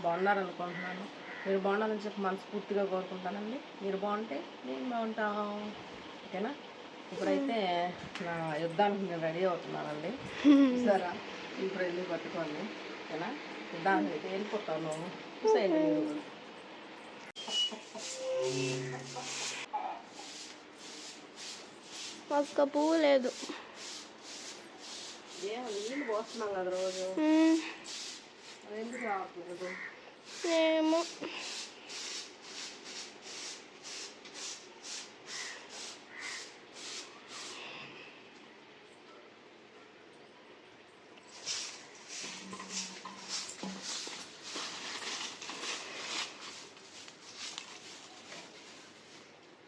బాగున్నారు అనుకుంటున్నాను మీరు బాగుండాలని చెప్పి మనస్ఫూర్తిగా కోరుకుంటానండి. మీరు బాగుంటే నేను బాగుంటాం. ఓకేనా? ఇప్పుడైతే నా యుద్ధానికి నేను రెడీ అవుతున్నానండి. సరే ఇప్పుడు వెళ్ళి పట్టుకోండి ఓకేనా? యుద్ధానికి అయితే వెళ్ళిపోతాను. ఒక్క పువ్వు లేదు. నీళ్ళు పోస్తున్నాం కదా రోజు మ్మ్. అది ఎందుకు రావట్లేదు ఏమో.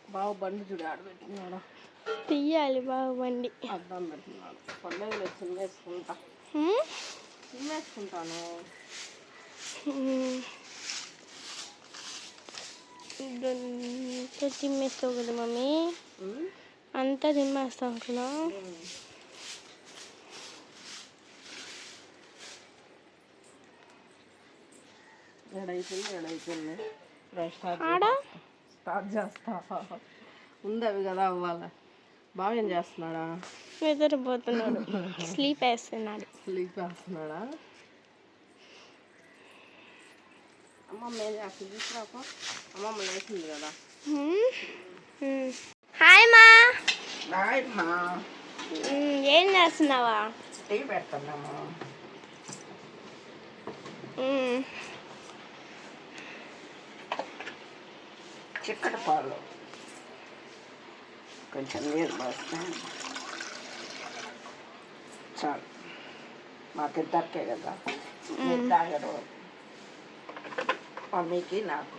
బాగా బండి చూడు ఆడబెట్టుకున్నాడు తీయాలి బాగా బండి. అద్దం పెట్టుకున్నాడు. పండుగలు చిమ్మేసుకుంటా మ్మ్? చిమ్మేసుకుంటాను మ్మ్. ఇదంతా తిమ్మేస్తావు కదా మమ్మీ. అంతా తిమ్మేస్తావు కదా స్టార్ట్ ఆడ? స్టార్ట్ చేస్తా. ఉంది అవి కదా అవ్వాలి. బాగా ఏం చేస్తున్నాడా? నిద్రపోతున్నాడు స్లీప్ వేస్తున్నాడు. స్లీప్ వేస్తున్నాడా అమ్మమ్మ ఏం చేస్తుంది తీసుకురాక అమ్మమ్మ లేచింది కదా మ్మ్. మ్మ్. హాయ్ మా. బాయ్ మా. ఏం చేస్తున్నావా? టీ పెడుతున్నాము. మ్మ్. చిక్కటి పాలు. కొంచెం నీరు పోస్తే చాలు. మాకిద్దరికే కదా. మీరు తాగరు. మమ్మీకి నాకు.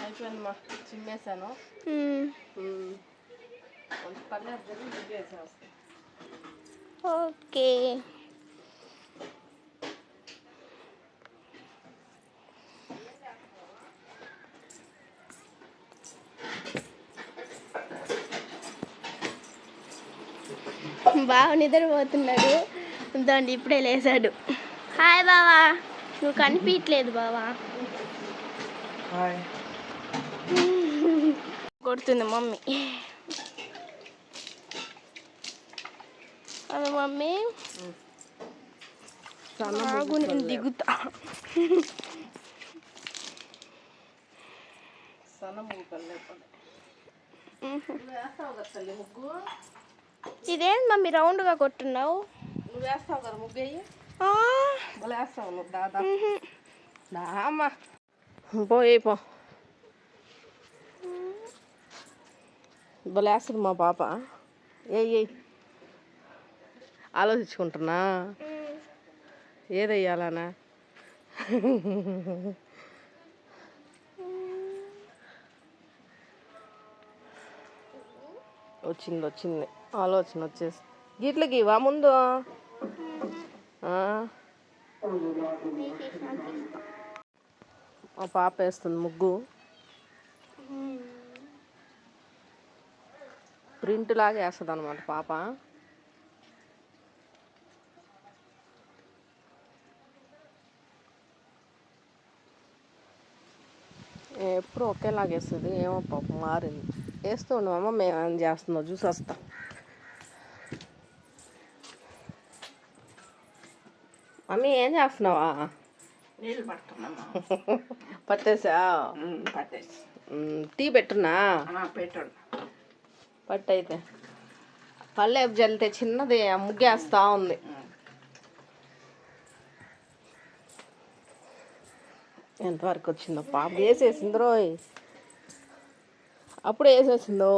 అయిపోయింది మా ఓకే. బావ నిద్రపోతున్నాడు. దాన్ని ఇప్పుడే లేచాడు హాయ్ బావా. నువ్వు కనిపించట్లేదు బావా. కొడుతుంది మమ్మీ. అదే మమ్మీ. ఆగు నేను దిగుతా. ఇదేంటి మమ్మీ రౌండ్గా కొట్టున్నావు? నువ్వు వేస్తావు కదా ముగ్గు నువ్వు దాదా. దామా పోయి పో బలేస్తుంది మా పాప ఏ ఆలోచించుకుంటున్నా ఏదయ్యాలనా వచ్చింది వచ్చింది ఆలోచన వచ్చేసి గీట్లకి ఇవా ముందు ఆ? మా పాప వేస్తుంది ముగ్గు. ప్రింట్ లాగా వేస్తుంది అనమాట పాప. ఎప్పుడు ఒకేలాగా వేస్తుంది ఏమో పాపం మారింది. వేస్తూ ఉండు అమ్మ మేము ఏం చేస్తుందో చూసి వస్తాం. మమ్మీ ఏం చేస్తున్నావా? నీళ్ళు పడుతున్నామా పట్టేసా? పట్టేసి. టీ పెట్టున్నా? పట్టు అయితే పల్లెపు జల్లితే చిన్నది ముగ్గేస్తా ఉంది. ఎంతవరకు వచ్చిందో? పాప వేసేసింది రోయ్. అప్పుడు వేసేసిందో?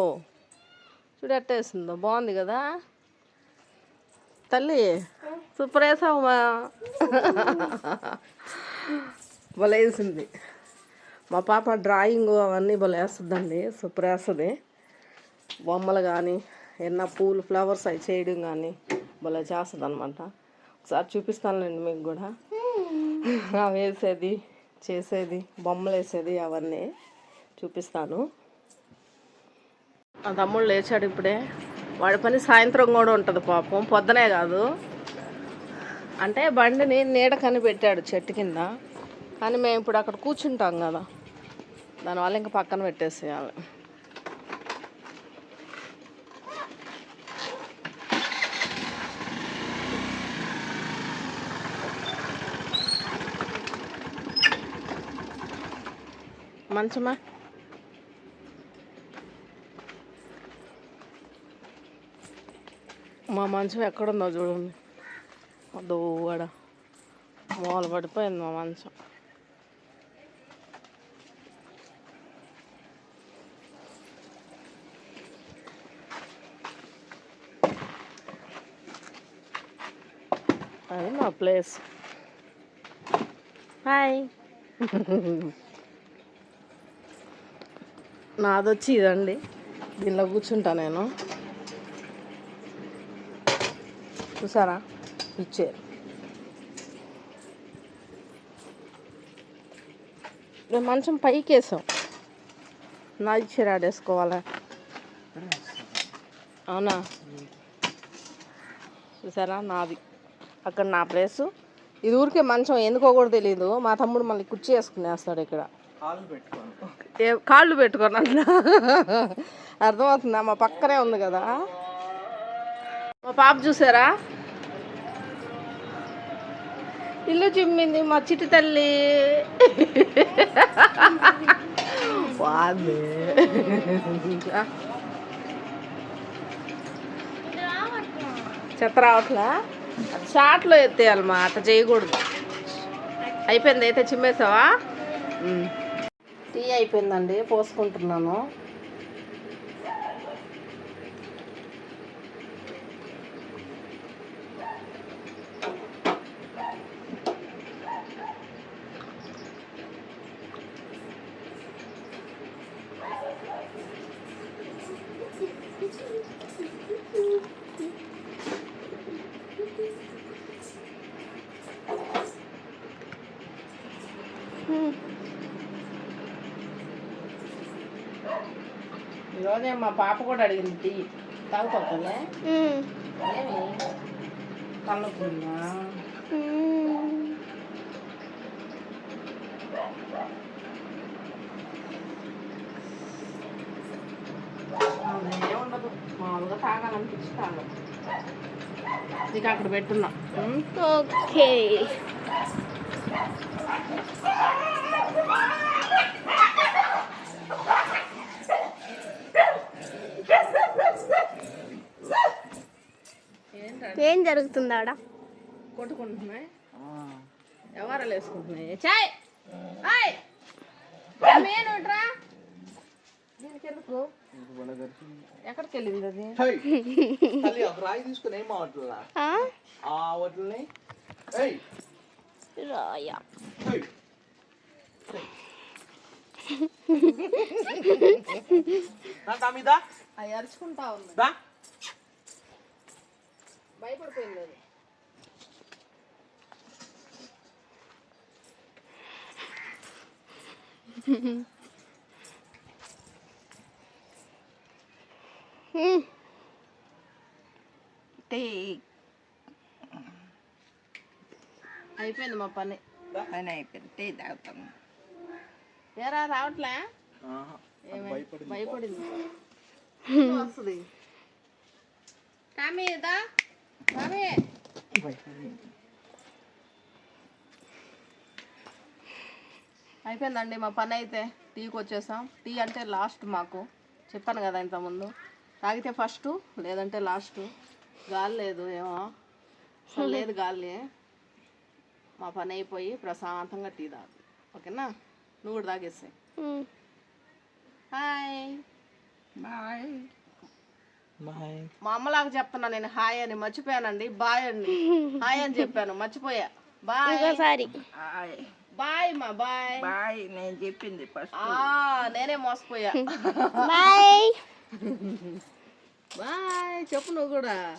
చూడు ఎట్ట వేసిందో బాగుంది కదా? తల్లి సూపర్ వేసావమ్మా భలే వేసింది మా పాప డ్రాయింగ్ అవన్నీ భలే వేస్తుందండి సూపర్ వేస్తుంది బొమ్మలు కానీ ఏమన్నా పూలు ఫ్లవర్స్ అవి చేయడం కానీ భలే చేస్తుంది అనమాట ఒకసారి చూపిస్తానులేండి మీకు కూడా వేసేది చేసేది బొమ్మలు వేసేది అవన్నీ చూపిస్తాను ఆ తమ్ముడు లేచాడు ఇప్పుడే వాడి పని సాయంత్రం కూడా ఉంటుంది పాపం పొద్దునే కాదు. అంటే బండిని నీడ కనిపెట్టాడు చెట్టు కింద. కానీ మేము ఇప్పుడు అక్కడ కూర్చుంటాం కదా. దానివల్ల ఇంకా పక్కన పెట్టేసేయాలి. మంచమా? మా మంచం ఎక్కడుందో చూడండి. దూగడ మూల పడిపోయింది మా మంచం. అది మా ప్లేస్. హాయ్. నాదొచ్చి ఇదండి. దీనిలో కూర్చుంటా నేను. చూసారా? ఇచ్చారు మేము మంచం పైకి వేసాం నా ఇచ్చారు ఆడేసుకోవాలా అవునా? చూసారా? నాది. అక్కడ నా ప్లేసు. ఇది ఊరికే మంచం ఎందుకో కూడా తెలియదు మా తమ్ముడు మళ్ళీ కుర్చీ వేసుకునేస్తాడు ఇక్కడ. కాళ్ళు పెట్టుకోను. అట్లా అర్థమవుతుందా? మా పక్కనే ఉంది కదా. మా పాప చూసారా? ఇల్లు చిమ్మింది మా చిట్టి తల్లి. చెత్త రావట్లా? షార్ట్లో ఎత్తేయాలి మా అట్ట చేయకూడదు. అయిపోయింది అయితే చిమ్మేసావా? టీ అయిపోయిందండి పోసుకుంటున్నాను. ఈరోజే మా పాప కూడా అడిగింది టీ తాగుతుందా. ఏమి తలనొప్పుందా. ఏముండదు మామూలుగా తాగాలనిపించి తాగదు ఇక అక్కడ పెట్టున్నా. ఓకే ఏం జరుగుతుంది ఆడ కొట్టుకుంటున్నాయి. ఎవరాలు వేసుకుంటున్నాయి? చాయ్! ఆయ్! దీనికి ఎందుకు? ఎక్కడికి వెళ్ళింది అది? రాయి తీసుకుని ఏం అవట్లా ఆ? ఆ వాటిని ఏయ్! రాయా. ఏయ్. నా దా మీద అవి అరుచుకుంటా ఉంది దా. భయపడిపోయింది అది. అయిపోయింది మా పని. పని అయిపోయింది. టీ తాగుతాము ఏరా రావట్లే? భయపడింది. వస్తుంది. కామీ అయిపోయిందండి మా పని అయితే. టీకి వచ్చేసాం. టీ అంటే లాస్ట్ మాకు. చెప్పాను కదా ఇంతకుముందు. తాగితే ఫస్ట్ లేదంటే లాస్ట్. గాలి లేదు ఏమో. అసలు లేదు గాలి. మా పని అయిపోయి ప్రశాంతంగా టీ తాగు ఓకేనా? నువ్వు కూడా తాగేసాయి. హాయ్. బాయ్. మా అమ్మలాగా చెప్తున్నా నేను హాయ్ అని మర్చిపోయానండి. బాయ్ అండి. హాయ్ అని చెప్పాను. మర్చిపోయా. బాయ్. ఇంకోసారి. బాయ్ బాయ్ మా బాయ్. బాయ్ నేను చెప్పింది ఫస్ట్. ఆ నేనే మోసపోయా. బాయ్. బాయ్ చెప్పు నువ్వు కూడా.